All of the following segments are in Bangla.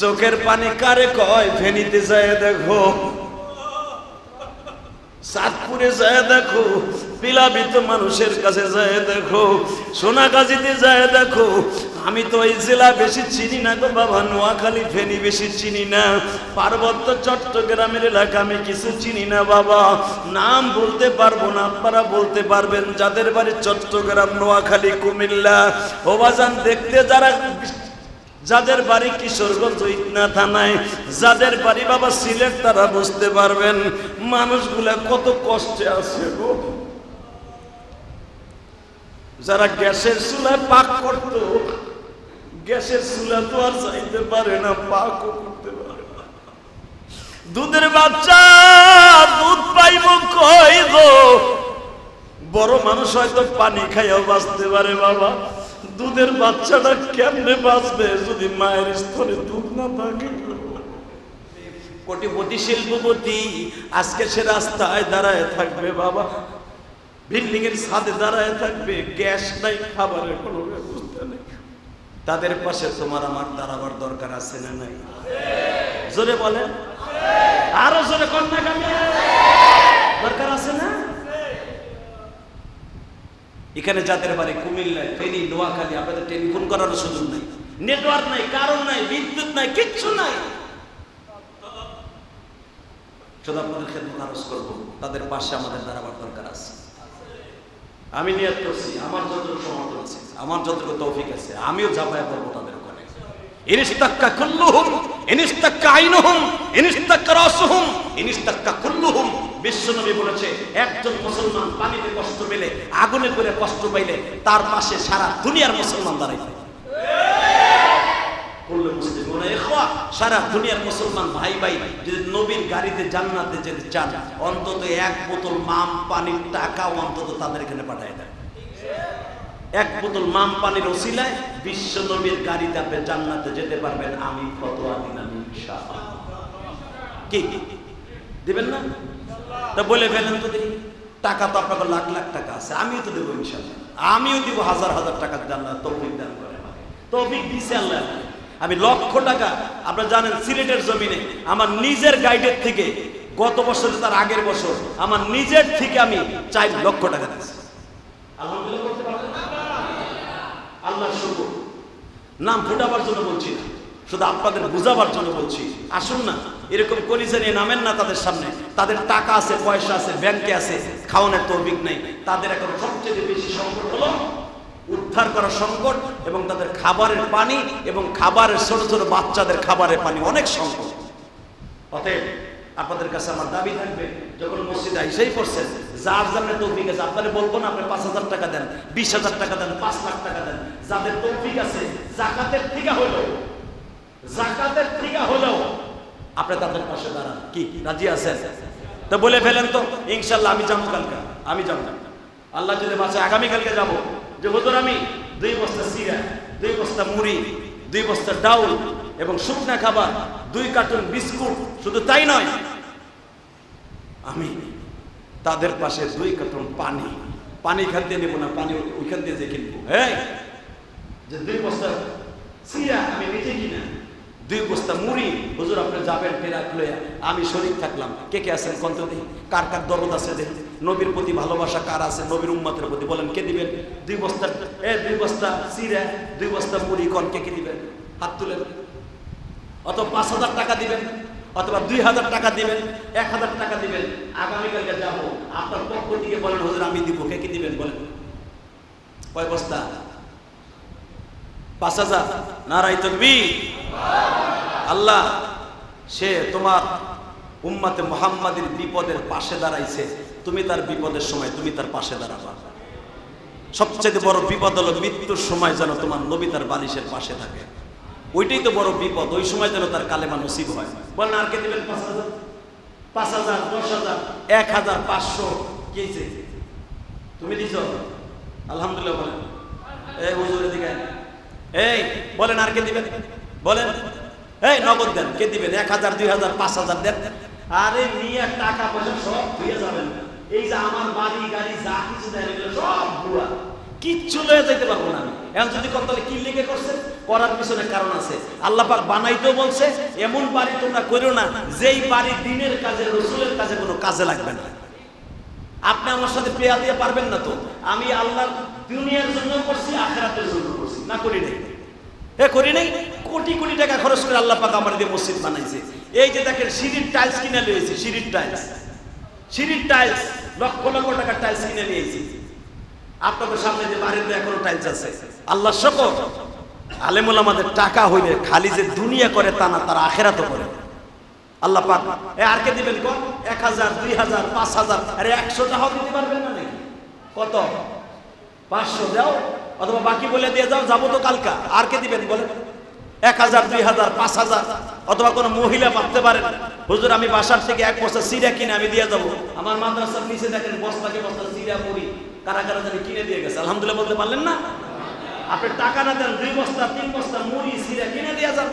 চোখের পানি কারে কয়? ফেনিতে যায় দেখো। সাতপুরে যায় দেখো। পিলাবিত মানুষের কাছে যায় দেখো। সোনাগাজীতে যায় দেখো। আমি তো এই জেলা বেশি চিনি না গো বাবা। নোয়াখালী, ফেনি বেশি চিনি না। পার্বত্য চট্টগ্রামের এলাকা আমি কিছু চিনি না বাবা। নাম বলতে পারব না, আপনারা বলতে পারবেন। যাদের বাড়ি চট্টগ্রাম, নোয়াখালী, কুমিল্লা ওবাজান দেখতে যারা যাদের বাড়ি কিশোরগঞ্জ ইটনা থানায়, যাদের বাড়ি বাবা সিলেট, তারা বুঝতে পারবেন মানুষগুলা কত কষ্টে আছে গো। যারা গ্যাসের চুলায় পাক করত, গ্যাসের চুলা তো আর চাইতে পারে না, পাকও করতে পারে না। দুধের বাচ্চা, দুধ পাইব কই গো? বড় মানুষ হয়তো পানি খাইয়াও বাঁচতে পারে বাবা। দুধের বাচ্চাটা কেমনে বাঁচবে যদি মায়ের স্তরে দুধ না থাকে? কোটিপতি, শিল্পপতি, আজকে সে রাস্তায় দাঁড়ায় থাকবে বাবা। বিল্ডিং এর ছাদে দাঁড়ায় থাকবে, গ্যাস নাই, খাবারের কোনো ব্যবস্থা নেই। তাদের পাশে তোমার আমার দাঁড়াবার দরকার আছে না নাই? জোরে বলেন। আরও জোরে কন্যা দরকার আছে না? এখানে যাদের বাড়ি কুমিল্লায় ফেনী, নোয়াখালী, আপনাদের টেলিফোন করার সুযোগ নাই। নেটওয়ার্ক নাই, কারণ নাই, বিদ্যুৎ নাই, কিচ্ছু নাই। ক্ষেত্রে করব, তাদের পাশে আমাদের দাঁড়াবার দরকার আছে। আমি নিয়ত করছি, আমার যতটুকু সমর্থন আছে, আমার যতটুকু তৌফিক আছে, আমিও ঝাঁপায় পড়ব তাদের ওখানে ইনিস্তাক্কা কুল্লুহুম ইনিস্তাক্কা আইনুহুম ইনিস্তাক্কা রাসুহুম ইনিস্তাক্কা কুল্লুহুম। বিশ্বনবী বলেছে, একজন মুসলমান পানিতে কষ্ট পেলে, আগুনে করে কষ্ট পাইলে তার পাশে সারা দুনিয়ার মুসলমান দাঁড়াইবে সারা দুনিয়ার মুসলমান ভাই ভাই যদি নবীর গাড়িতে জান্নাতে যেতে চান, অন্তত এক বোতল মাম পানির টাকা অন্তত তাদের এখানে পাঠায় দেয় এক বোতল মাম পানির ওসিলায় বিশ্ব নবীর গাড়িতে আপনি জান্নাতে যেতে পারবেন, আমি ফতোয়া দিলাম কি? দিবেন না? তা বলে ফেলেন তো দেখি। টাকা তো আপনাকে লাখ লাখ টাকা আছে, আমিও তো দেবো ইনশাআল্লাহ আমিও দিব হাজার হাজার টাকা জান্নাত তৌফিক দান করে তৌফিক দিছে আল্লাহ আমি লক্ষ টাকা, আপনারা জানেন, সিলেটের জমিনে আমার নিজের গাইডের থেকে গত বছর, তার আগের বছর, আমার নিজের থেকে আমি চার লক্ষ টাকা পারবেন? আল্লাহ নাম ফুটাবার জন্য বলছি না, শুধু আপনাদের বুঝাবার জন্য বলছি। আসুন না। এরকম কলিজা নিয়ে নামেন না তাদের সামনে। তাদের টাকা আছে, পয়সা আছে ব্যাংকে আছে, খাওয়ানোর তৌফিক নেই। তাদের এখন সবচেয়ে বেশি সংকট হলো উদ্ধার করা সংকট এবং তাদের খাবারের পানি এবং খাবারের ছোট ছোট বাচ্চাদের খাবারের পানি। অনেক সংকট। অতএব আপনাদের কাছে আমার দাবি থাকবে, যখন মসজিদে আইসাই পড়ছেন, যার জানে তৌফিক আছে, আপনারা বলব না, আপনি পাঁচ হাজার টাকা দেন, বিশ হাজার টাকা দেন, পাঁচ লাখ টাকা দেন। যাদের তৌফিক আছে, জাকাতের থেকে হলো, জাকাতের থেকে হলেও আপনি তাদের পাশে দাঁড়ান। কি, রাজি আছেন? তো বলে ফেলেন তো ইনশাল্লাহ আমি যাব কালকে, আমি যাব। আল্লাহ যদি বাঁচে আগামীকালকে যাব। যে হুজুর আমি, দুই বস্তা সিরা, দুই বস্তা মুড়ি, দুই বস্তা ডাউল এবং শুকনা খাবার, দুই কার্টুন বিস্কুট, শুধু তাই নয়, আমি তাদের পাশে দুই কার্টুন পানি পানি খান দিয়ে নেব না, পানি ওইখান দিয়ে যে কিনবো। হ্যাঁ যে দুই বস্তা সিরা আমি নিজে কিনা। দুই বস্তা মুড়ি, হুজুর আপনি যাবেন ফেরাক লইয়া। আমি শরীর থাকলাম। কে কে আছেন কন্ত কার কার দরদ আছে দেখি? নবীর প্রতি ভালোবাসা কার আছে? নবীর উম্মতের প্রতি বলেন, কে দিবেন? দুই বস্তা, এ দুই বস্তা সিরা দুই বস্তা মুড়ি, কন কে কে দিবেন? হাত তুলেন অত পাঁচ হাজার টাকা দিবেন, অথবা দুই হাজার টাকা দিবেন, এক হাজার টাকা দিবেন। আগামীকালকে যাব। আপনার পক্ষ থেকে বলেন, হুজুর আমি দিব, কে কি দিবেন বলেন। কয় বস্তা? পাঁচ হাজার। নারাই তকবি আল্লাহ, সে তোমার উম্মাতে মোহাম্মদের বিপদের পাশে দাঁড়াইছে। তুমি তার বিপদের সময় তুমি তার পাশে দাঁড়াবা। সবচেয়ে বড় বিপদ হলো মৃত্যুর সময় যেন তোমার নবী তার বালিশের পাশে থাকে। ওইটাই তো বড় বিপদ, ওই সময় যেন তার কালেমা নসিব হয়। বলেন, আর কে দেবেন পাঁচ হাজার? পাঁচ হাজার, দশ হাজার, এক হাজার পাঁচশো কি? তুমি দিছ? আলহামদুলিল্লাহ বলেন। এই, বলেন, আর কে দিবেন? বলেন। এই নগদ দেন, কে দিবেন? এক হাজার, দুই হাজার, পাঁচ হাজার দেন। আরে নিয়ে টাকা পয়সা সব ধুয়ে যাবেন। এই যে আমার বাড়ি, গাড়ি, যা কিছু দেন সব ভুয়া। কিচ্ছু লয়ে যাইতে পারব না আমি। এখন যদি কত তাহলে কি লিখে করছে করার পিছনে কারণ আছে। আল্লাহ পাক বানাইতেও বলছে, এমন বাড়ি তোমরা করো না, যেই বাড়ি দিনের কাজে, রসুলের কাজে কোনো কাজে লাগবে না। আপনি আমার সাথে পেয়া দিয়ে পারবেন না তো। আমি আল্লাহ দুনিয়ার জন্য করছি, আখেরাতের জন্য করছি। না করি নাই। এ, করি নাই? কোটি কোটি টাকা খরচ করে আল্লাহ পাক আমার দিয়ে মসজিদ বানাইছে। এই যে দেখেন, সিঁড়ির টাইলস কিনে নিয়েছি সিঁড়ির টাইলস সিঁড়ির টাইলস লক্ষ লক্ষ টাকার টাইলস কিনে নিয়েছি আপনাদের সামনে যে বাড়িতে এখনও টাইলস আছে। আল্লাহ শকর আলেমুল আমাদের টাকা হইলে খালি যে দুনিয়া করে তা না, তারা আখেরাতও করে। আল্লাহ পাক, এ, আর কে দিবেন কত এক হাজার, দুই হাজার, পাঁচ হাজার, আরে একশো টাকাও দিতে পারবেন না নাকি? কত? পাঁচশো দাও? অথবা বাকি বলে দিয়ে যাও, যাব তো কালকা। আর কে দিবেন বলে এক হাজার, দুই হাজার, পাঁচ হাজার। অথবা কোনো মহিলা ভাবতে পারেন, হুজুর, আমি বাসার থেকে এক বস্তা সিরা কিনে আমি দিয়ে যাব। আমার মাদ্রাসার নিচে দেখেন বস্তাকে বস্তা সিরা মুড়ি। কারা কারা জানি কিনে দিয়ে গেছে। আলহামদুলিল্লাহ বলতে পারলেন না? আপনি টাকা না দেন, দুই বস্তা, তিন বস্তা মুড়ি, সিরা কিনে দিয়ে যান।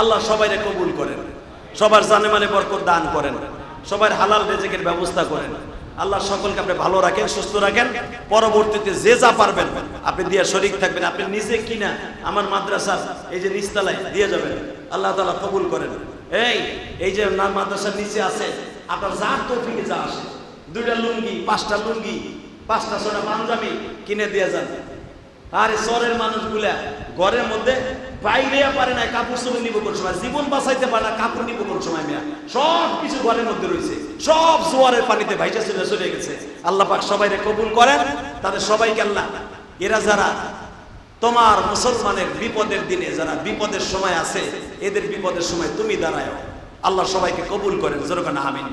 আল্লাহ সবাইরে কবুল করেন। সবার জানে মানে বরকত দান করেন। সবার হালাল রেজেকের ব্যবস্থা করেন। আল্লাহ সকলকে আপনি ভালো রাখেন, সুস্থ রাখেন। পরবর্তীতে যে যা পারবেন, আপনি দিয়ে শরিক থাকবেন। আপনি নিজে কিনা আমার মাদ্রাসা এই যে নিচতলায় দিয়ে যাবেন। আল্লাহ তালা কবুল করেন। এই এই যে না, মাদ্রাসার নিচে আছে, আপনার যার তৌফিকে যা আসে, দুইটা লুঙ্গি, পাঁচটা লুঙ্গি, পাঁচটা ছটা পাঞ্জাবি কিনে দিয়ে যান। আরে শহরের মানুষগুলা ঘরের মধ্যে বাইরে পারে না, কাপড় চোপড় নিব কোন সময়? জীবন বাঁচাইতে পারে না, কাপড় নিব কোন সময় মেয়া? সব কিছু ঘরের মধ্যে রয়েছে। সব জোয়ারের পানিতে ভাইটা চলে চলে গেছে। আল্লাহ পাক সবাইরে কবুল করেন। তাদের সবাইকে আল্লাহ, এরা যারা তোমার মুসলমানের বিপদের দিনে, যারা বিপদের সময় আছে, এদের বিপদের সময় তুমি দাঁড়ায়। আল্লাহ সবাইকে কবুল করেন যেরকম আমিন।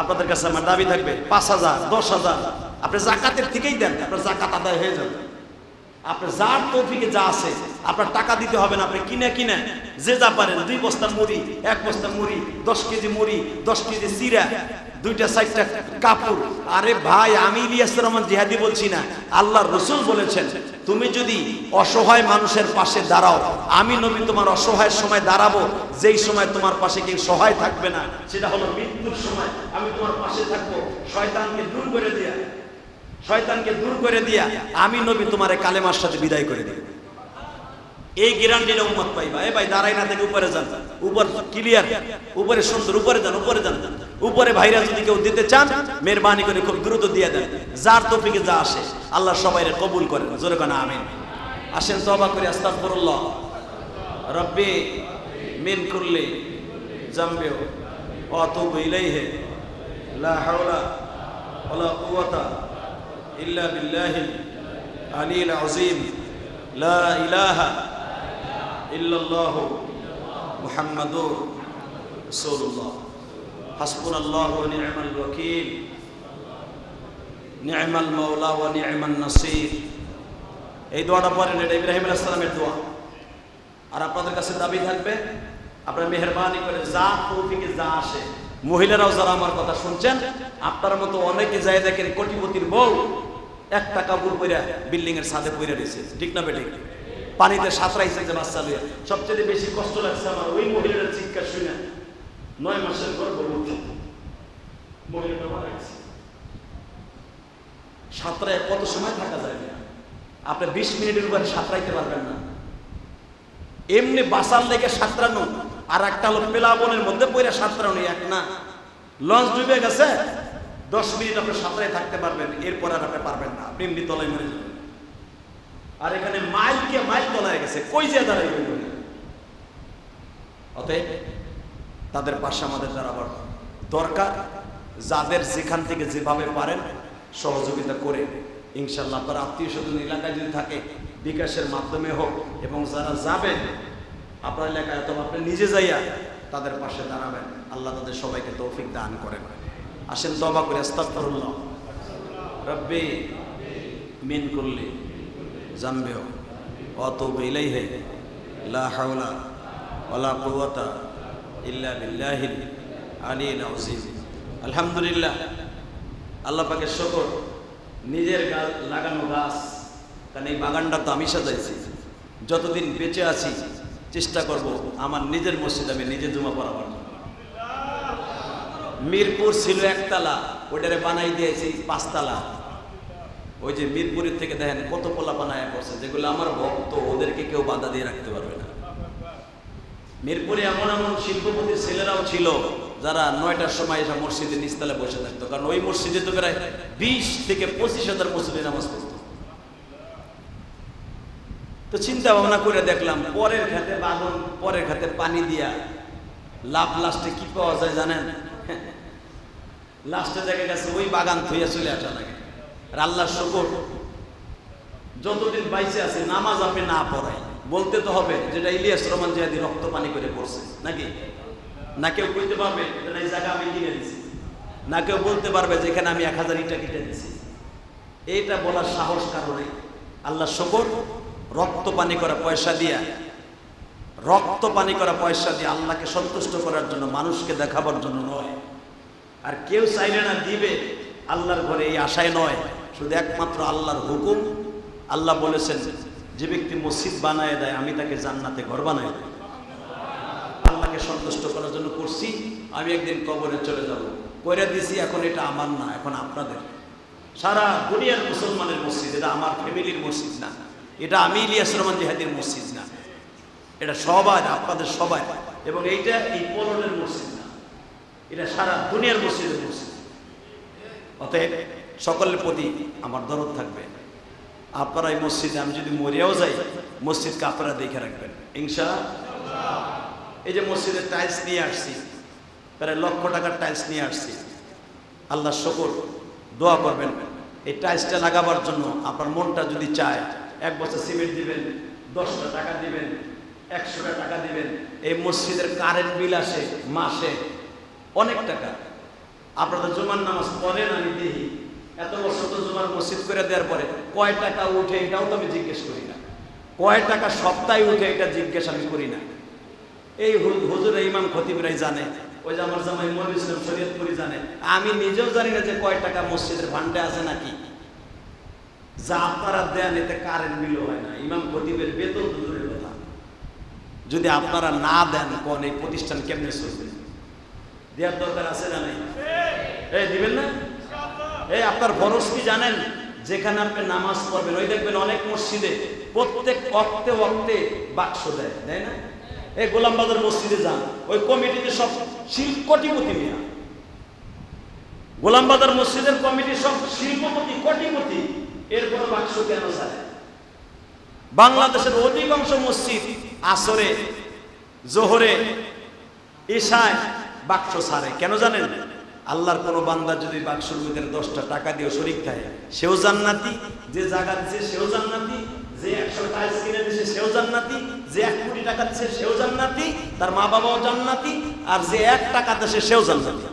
আপনাদের কাছে আমার দাবি থাকবে, পাঁচ হাজার, দশ হাজার, আপনি জাকাতের থেকেই দেন, আপনার জাকাত আদায় হয়ে যাবে। আপনার যার তৌফিকে যা আছে, আপনার টাকা দিতে হবে না, আপনি কিনে কিনে, যে যা পারেন, দুই বস্তা মুড়ি, এক বস্তা মুড়ি, দশ কেজি মুড়ি, দশ কেজি চিরা দুইটা চারটা কাপড়। আরে ভাই, আমি ইলিয়াস রহমান জিহাদি বলছি না, আল্লাহ রসুল বলেছেন, তুমি যদি অসহায় মানুষের পাশে দাঁড়াও, আমি নবী তোমার অসহায়ের সময় দাঁড়াবো, যেই সময় তোমার পাশে কেউ সহায় থাকবে না, সেটা হলো মৃত্যুর সময়, আমি তোমার পাশে থাকব, শয়তানকে দূর করে দিয়া শয়তানকে দূর করে দিয়া আমি নবী তোমারে কালেমার সাথে বিদায় করে দিই এই গ্যারান্টিটা উম্মত পাইবা। এ ভাই দাঁড়াই না থেকে উপরে যান। উপর ক্লিয়ার উপরে সুন্দর, উপরে যান উপরে যান। উপরে ভাইরা যদি কেউ দিতে চান, মেহরবানি করে খুব দ্রুত দিয়ে দেন। যার তফিকে যা আসে, আল্লাহ সবাইরে কবুল করেন। জোরে কানা, আমিন। আসেন তবা করে। আস্তাগফিরুল্লাহ। রব্বি মিন কুল্লি জামবিও। ওয়াতুবু ইলাইহি। লা হাওলা ওয়ালা কুওয়াতা। إلا بالله العلي العظيم لا إله إلا الله محمد رسول الله حسبنا الله ونعم الوكيل نعم المولى ونعم النصير এই দোয়াটা পড়েন এটা ইব্রাহিম আলাইহিস দোয়া আর আপনাদের কাছে দাবি থাকবে আপনারা মেহরবানি করে যা তৌফিকে যা আসে মহিলারাও যারা আমার কথা শুনছেন আপনার মতো অনেকে যায় দেখেন কোটিপতির বউ একটা কাপড় পইরা বিল্ডিং এর ছাদে পইরা রয়েছে ঠিক না বেটে পানিতে সাঁতরাইছে যে বাচ্চা লইয়া। সবচেয়ে বেশি কষ্ট লাগছে আমার ওই মহিলার চিৎকার শুনে। নয় মাসের গর্ভবতী মহিলাটা মারা গেছে। সাঁতরায় কত সময় থাকা যায় না? আপনি বিশ মিনিটের উপরে সাঁতরাইতে পারবেন না। এমনি বাসার লেগে সাঁতরানো, আর একটা হলো পেলাবনের মধ্যে পইরা সাঁতরানো, এক না। লঞ্চ ডুবে গেছে দশ মিনিট আপনি সাঁতরায় থাকতে পারবেন, এরপর আর আপনি পারবেন না। আপনি এমনি তলায় মরে যাবেন। আর এখানে মাইল কে মাইল তলায় গেছে, কই যে দাঁড়াইবেন অতএব তাদের পাশে আমাদের দাঁড়াবার দরকার। যাদের যেখান থেকে যেভাবে পারেন সহযোগিতা করে। ইনশাল্লাহ আপনার আত্মীয় স্বজন এলাকায় যদি থাকে, বিকাশের মাধ্যমে হোক, এবং যারা যাবেন, আপনার এলাকায় অথবা আপনি নিজে যাইয়া তাদের পাশে দাঁড়াবেন, আল্লাহ তাদের সবাইকে তৌফিক দান করেন। আসেন তবা করে, আস্তাগফিরুল্লাহ। রব্বি, মিন করলে জামবেও ওয়াতুবু ইলাইহি। লা হাওলা ওয়ালা কুওয়াতা ইল্লা বিল্লাহিল আলিয়্যিল আযীম। আলহামদুলিল্লাহ, আল্লাহ পাকের শুকর, নিজের গাছ লাগানো গাছ, কারণ এই বাগানটা তো আমি সাজাইছি। যতদিন বেঁচে আছি, চেষ্টা করব আমার নিজের মসজিদ আমি নিজে জমা পড়াবার। মিরপুর ছিল একতলা ওটারে বানাই দিয়েছি পাঁচতলা। ওই যে মিরপুরের থেকে দেখেন কত পোলা বানায় করছে যেগুলো আমার ভক্ত, ওদেরকে কেউ বাধা দিয়ে রাখতে পারবে না। মিরপুরে এমন এমন শিল্পপতির ছেলেরাও ছিল, যারা নয়টার সময় এসে মসজিদে নিস্তালে বসে থাকতো। কারণ ওই মসজিদে তো প্রায় বিশ থেকে পঁচিশ হাজার মুসলিম নামাজ পড়তো। তো চিন্তা ভাবনা করে দেখলাম, পরের খাতে বাদন পরের খাতে পানি দিয়া লাভ লাস্টে কি পাওয়া যায় জানেন? লাস্টে দেখা গেছে, ওই বাগান থইয়া চলে আসা লাগে। আর আল্লাহর শকর। যতদিন বাইসে আছে, নামাজ আপনি না পড়াই বলতে তো হবে, যেটা ইলিয়াস রহমান জিহাদি রক্ত পানি করে পড়ছে, নাকি? না কেউ বলতে পারবে এই জায়গা আমি কিনে দিছি। না কেউ বলতে পারবে যে, এখানে আমি এক হাজার ইটা কিনে দিছি। এইটা বলার সাহস কারণে আল্লাহ শকর, রক্ত পানি করা পয়সা দিয়া রক্ত পানি করা পয়সা দিয়ে আল্লাহকে সন্তুষ্ট করার জন্য, মানুষকে দেখাবার জন্য নয়। আর কেউ চাইলে না দিবে, আল্লাহর ঘরে এই আশায় নয়। শুধু একমাত্র আল্লাহর হুকুম। আল্লাহ বলেছেন, যে ব্যক্তি মসজিদ বানায় দেয়, আমি তাকে জান্নাতে ঘর বানায় দেয় আল্লাহকে সন্তুষ্ট করার জন্য করছি, আমি একদিন কবরে চলে যাব। কইরা দিছি, এখন এটা আমার না, এখন আপনাদের। সারা দুনিয়ার মুসলমানের মসজিদ, এটা আমার ফ্যামিলির মসজিদ না। এটা আমি ইলিয়াস রহমান জিহাদির মসজিদ না। এটা সবার, আপনাদের সবাই এবং এইটা এই পলনের মসজিদ না। এটা সারা দুনিয়ার মসজিদের মসজিদ। অতএব সকলের প্রতি আমার দরদ থাকবে। আপনারা এই মসজিদে, আমি যদি মরেও যাই, মসজিদকে আপনারা দেখে রাখবেন। ইনশা এই যে মসজিদের টাইলস নিয়ে আসছি, প্রায় লক্ষ টাকার টাইলস নিয়ে আসছি। আল্লাহ শকর, দোয়া করবেন। এই টাইলসটা লাগাবার জন্য আপনার মনটা যদি চায়, এক বছর সিমেন্ট দিবেন, দশটা টাকা দিবেন একশোটা টাকা দিবেন। এই মসজিদের কারেন্ট বিল আসে মাসে অনেক টাকা। আপনারা জুমার নামাজ পড়েন, আমি দেখি। এত বছর তো জুমার মসজিদ করে দেওয়ার পরে কয় টাকা উঠে এটাও তো আমি জিজ্ঞেস করি না। কয় টাকা সপ্তাহে উঠে এটা জিজ্ঞেস আমি করি না। এই হুজুরে ইমাম খতিবরাই জানে, ওই যে আমার জামাই মনুল ইসলাম শরীয়তপুরি জানে, আমি নিজেও জানি না যে কয় টাকা মসজিদের ভান্ডে আছে নাকি। যা আপনারা দেন, এতে কারেন্ট বিল হয় না। ইমাম খতিবের বেতন যদি আপনারা না দেন, কোন এই প্রতিষ্ঠান কেমনে চলবে? দেওয়ার দরকার আছে না নাই? এই, দিবেন না? এই, আপনার ফরজ কি জানেন? যেখানে আপনি নামাজ পড়বেন, ওই দেখবেন অনেক মসজিদে প্রত্যেক অক্তে অক্তে বাক্স দেয় তাই না? এই গোলামবাজার মসজিদে যান, ওই কমিটিতে সব শিল্পটিপতি মিয়া। গোলামবাজার মসজিদের কমিটি সব শিল্পপতি, কোটিপতি এরপর বাক্স কেন চায়? বাংলাদেশের অধিকাংশ মসজিদ আসরে, জোহরে, ঈশায় বাক্স ছাড়ে কেন জানেন? আল্লাহর কোনো বান্দা যদি বাক্সর ভিতরে দশটা টাকা দিয়ে শরিক খায় সেও জান্নাতি, যে জায়গা দিছে সেও জান্নাতি, যে একশো টাইলস কিনে দিছে সেও জান্নাতি, যে এক কোটি টাকা দিছে সেও জান্নাতি, তার মা বাবাও জান্নাতি, আর যে এক টাকা দিছে সেও জান্নাতি।